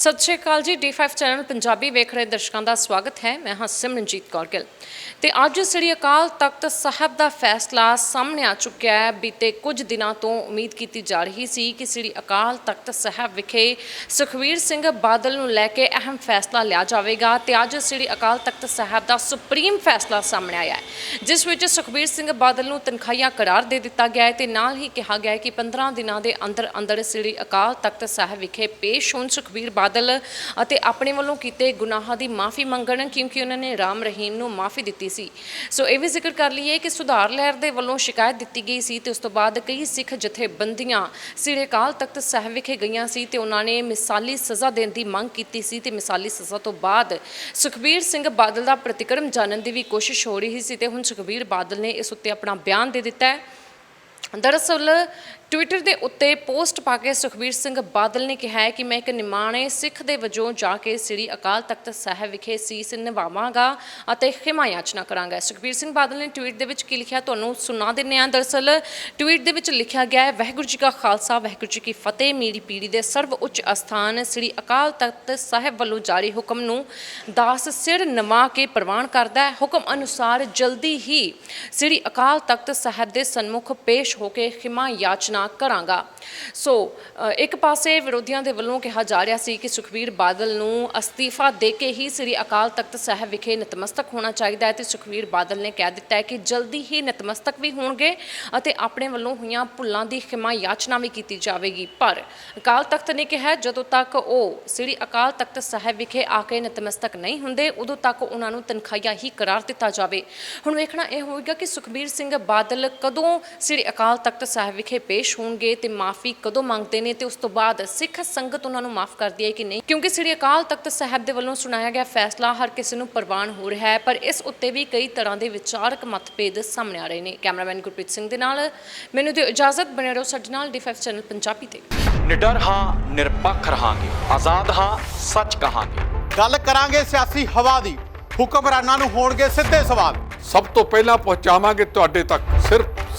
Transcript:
ਸਤਿ ਸ਼੍ਰੀ ਅਕਾਲ ਜੀ D5 channel Punjabi ਵੇਖ ਰਹੇ ਦਰਸ਼ਕਾਂ ਦਾ ਸਵਾਗਤ ਹੈ। ਮੈਂ ਹਾਂ ਸਿਮਰਨਜੀਤ ਕੌਰ ਗਿੱਲ। ਤੇ ਅੱਜ ਸ੍ਰੀ ਅਕਾਲ ਤਖਤ ਸਾਹਿਬ ਦਾ ਫੈਸਲਾ ਸਾਹਮਣੇ ਆ ਚੁੱਕਿਆ ਹੈ। ਬੀਤੇ ਕੁਝ ਦਿਨਾਂ ਤੋਂ ਉਮੀਦ ਕੀਤੀ ਜਾ ਰਹੀ ਸੀ ਕਿ ਸ੍ਰੀ ਅਕਾਲ ਤਖਤ ਸਾਹਿਬ ਵਿਖੇ ਸੁਖਵੀਰ ਸਿੰਘ ਬਾਦਲ ਨੂੰ ਲੈ ਕੇ ਅਹਿਮ ਫੈਸਲਾ ਲਿਆ ਜਾਵੇਗਾ ਤੇ ਅੱਜ ਸ੍ਰੀ ਅਕਾਲ ਤਖਤ ਸਾਹਿਬ ਦਾ ਸੁਪਰੀਮ ਫੈਸਲਾ ਸਾਹਮਣੇ ਆਇਆ ਹੈ, ਜਿਸ ਵਿੱਚ ਸੁਖਵੀਰ ਸਿੰਘ ਬਾਦਲ ਨੂੰ ਤਨਖਾਹੀਆ ਕਰਾਰ ਦੇ ਦਿੱਤਾ ਗਿਆ ਹੈ ਤੇ ਨਾਲ ਹੀ ਕਿਹਾ ਗਿਆ ਹੈ ਕਿ 15 ਦਿਨਾਂ ਦੇ ਅੰਦਰ ਅੰਦਰ ਸ੍ਰੀ ਅਕਾਲ ਤਖਤ ਸਾਹਿਬ ਵਿਖੇ ਪੇਸ਼ ਹੋਣ ਸੁਖਬੀਰ ਬਾਦਲ ਅਤੇ ਆਪਣੇ ਵੱਲੋਂ ਕੀਤੇ ਗੁਨਾਹਾਂ ਦੀ ਮਾਫੀ ਮੰਗਣ ਕਿਉਂਕਿ ਉਹਨਾਂ ਨੇ ਰਾਮ ਰਹੀਮ ਨੂੰ ਮਾਫੀ ਦਿੱਤੀ ਸੀ। ਸੋ ਇਹ ਵੀ ਜ਼ਿਕਰ ਕਰ ਲਈਏ ਕਿ ਸੁਧਾਰ ਲਹਿਰ ਦੇ ਵੱਲੋਂ ਸ਼ਿਕਾਇਤ ਦਿੱਤੀ ਗਈ ਸੀ ਤੇ ਉਸ ਤੋਂ ਬਾਅਦ ਕਈ ਸਿੱਖ ਜਥੇਬੰਦੀਆਂ ਸ੍ਰੀ ਅਕਾਲ ਤਖਤ ਸਾਹਿਬ ਵਿਖੇ ਗਈਆਂ ਸੀ ਤੇ ਉਹਨਾਂ ਨੇ ਮਿਸਾਲੀ ਸਜ਼ਾ ਦੇਣ ਦੀ ਮੰਗ ਕੀਤੀ ਸੀ ਤੇ ਮਿਸਾਲੀ ਸਜ਼ਾ ਤੋਂ ਬਾਅਦ ਸੁਖਬੀਰ ਸਿੰਘ ਬਾਦਲ ਦਾ ਪ੍ਰਤੀਕਰਮ ਜਾਣਨ ਦੀ ਵੀ ਕੋਸ਼ਿਸ਼ ਹੋ ਰਹੀ ਸੀ ਤੇ ਹੁਣ ਸੁਖਬੀਰ ਬਾਦਲ ਨੇ ਇਸ ਉੱਤੇ ਆਪਣਾ ਬਿਆਨ ਦੇ ਦਿੱਤਾ ਹੈ। ਦਰਅਸਲ ਟਵਿੱਟਰ ਦੇ ਉੱਤੇ ਪੋਸਟ ਪਾ ਕੇ ਸੁਖਬੀਰ ਸਿੰਘ ਬਾਦਲ ਨੇ ਕਿਹਾ ਹੈ ਕਿ ਮੈਂ ਇੱਕ ਨਿਮਾਣੇ ਸਿੱਖ ਦੇ ਵਜੋਂ ਜਾ ਕੇ ਸ੍ਰੀ ਅਕਾਲ ਤਖਤ ਸਾਹਿਬ ਵਿਖੇ ਸੀਸ ਨਿਭਾਵਾਂਗਾ ਅਤੇ ਖਿਮਾ ਯਾਚਨਾ ਕਰਾਂਗਾ। ਸੁਖਬੀਰ ਸਿੰਘ ਬਾਦਲ ਨੇ ਟਵੀਟ ਦੇ ਵਿੱਚ ਕੀ ਲਿਖਿਆ? ਤੁਹਾਨੂੰ ਸੁਣਾ ਦਿੰਨੇ ਆ ਦਰਅਸਲ ਟਵੀਟ ਦੇ ਵਿੱਚ ਲਿਖਿਆ ਗਿਆ ਹੈ, ਵਾਹਿਗੁਰੂ ਜੀ ਕਾ ਖਾਲਸਾ, ਵਾਹਿਗੁਰੂ ਜੀ ਕੀ ਫਤਿਹ। ਮੇਰੀ ਪੀੜੀ ਦੇ ਸਰਵ ਉੱਚ ਅਸਥਾਨ ਸ੍ਰੀ ਅਕਾਲ ਤਖਤ ਸਾਹਿਬ ਵੱਲੋਂ ਜਾਰੀ ਹੁਕਮ ਨੂੰ ਦਾਸ ਸਿਰ ਨਵਾ ਕੇ ਪ੍ਰਵਾਨ ਕਰਦਾ ਹੈ। ਹੁਕਮ ਅਨੁਸਾਰ ਜਲਦੀ ਹੀ ਸ੍ਰੀ ਅਕਾਲ ਤਖਤ ਸਾਹਿਬ ਦੇ ਸਨਮੁਖ ਪੇਸ਼ ਹੋ ਕੇ ਖਿਮਾ ਯਾਚਨਾ ਕਰਾਂਗਾ। ਸੋ ਇੱਕ ਪਾਸੇ ਵਿਰੋਧੀਆਂ ਦੇ ਵੱਲੋਂ ਕਿਹਾ ਜਾ ਰਿਹਾ ਸੀ ਕਿ ਸੁਖਬੀਰ ਬਾਦਲ ਨੂੰ ਅਸਤੀਫਾ ਦੇ ਕੇ ਹੀ ਸ੍ਰੀ ਅਕਾਲ ਤਖਤ ਸਾਹਿਬ ਵਿਖੇ ਨਤਮਸਤਕ ਹੋਣਾ ਚਾਹੀਦਾ ਹੈ ਤੇ ਸੁਖਬੀਰ ਬਾਦਲ ਨੇ ਕਹਿ ਦਿੱਤਾ ਹੈ ਕਿ ਜਲਦੀ ਹੀ ਨਤਮਸਤਕ ਵੀ ਹੋਣਗੇ ਅਤੇ ਆਪਣੇ ਵੱਲੋਂ ਹੋਈਆਂ ਭੁੱਲਾਂ ਦੀ ਖਿਮਾ ਯਾਚਨਾ ਵੀ ਕੀਤੀ ਜਾਵੇਗੀ। ਪਰ ਅਕਾਲ ਤਖਤ ਨੇ ਕਿਹਾ, ਜਦੋਂ ਤੱਕ ਉਹ ਸ੍ਰੀ ਅਕਾਲ ਤਖਤ ਸਾਹਿਬ ਵਿਖੇ ਆ ਕੇ ਨਤਮਸਤਕ ਨਹੀਂ ਹੁੰਦੇ, ਉਦੋਂ ਤੱਕ ਉਹਨਾਂ ਨੂੰ ਤਨਖਾਹੀਆ ਹੀ ਕਰਾਰ ਦਿੱਤਾ ਜਾਵੇ। ਹੁਣ ਵੇਖਣਾ ਇਹ ਹੋਵੇਗਾ ਕਿ ਸੁਖਬੀਰ ਸਿੰਘ ਬਾਦਲ ਕਦੋਂ ਸ੍ਰੀ ਅਕਾਲ ਤਖਤ ਸਾਹਿਬ ਵਿਖੇ ਪੇਸ਼ ਹੋਣਗੇ ਤੇ ਮਾਫੀ ਕਦੋਂ ਮੰਗਦੇ ਨੇ ਤੇ ਉਸ ਤੋਂ ਬਾਅਦ ਸਿੱਖ ਸੰਗਤ ਉਹਨਾਂ ਨੂੰ ਮਾਫ ਕਰਦੀ ਹੈ ਕਿ ਨਹੀਂ? ਕਿਉਂਕਿ ਸ੍ਰੀ ਅਕਾਲ ਤਖਤ ਸਾਹਿਬ ਦੇ ਵੱਲੋਂ ਸੁਣਾਇਆ ਗਿਆ ਫੈਸਲਾ ਹਰ ਕਿਸੇ ਨੂੰ ਪ੍ਰਵਾਨ ਹੋ ਰਿਹਾ ਹੈ ਪਰ ਇਸ ਉੱਤੇ ਵੀ ਕਈ ਤਰ੍ਹਾਂ ਦੇ ਵਿਚਾਰਕ ਮਤਭੇਦ ਸਾਹਮਣੇ ਆ ਰਹੇ ਨੇ। ਕੈਮਰਾਮੈਨ ਗੁਰਪ੍ਰੀਤ ਸਿੰਘ ਦੇ ਨਾਲ ਮੈਨੂੰ ਦਿਓ ਇਜਾਜ਼ਤ ਬਣੇ ਰਹੋ ਸਾਡੇ ਨਾਲ ਡੀ5 ਚੈਨਲ ਪੰਜਾਬੀ ਤੇ। ਨਿਡਰ ਹਾਂ ਨਿਰਪੱਖ ਰਹਾਂਗੇ ਆਜ਼ਾਦ ਹਾਂ ਸੱਚ ਕਹਾਂਗੇ। ਗੱਲ ਕਰਾਂਗੇ ਸਿਆਸੀ ਹਵਾ ਦੀ ਹੁਕਮਰਾਨਾਂ ਨੂੰ ਹੋਣਗੇ ਸਿੱਧੇ ਸਵਾਲ। ਸਭ ਤੋਂ ਪਹਿਲਾਂ ਪਹੁੰਚਾਵਾਂਗੇ ਤੁਹਾਡੇ ਤੱਕ ਸਿਰਫ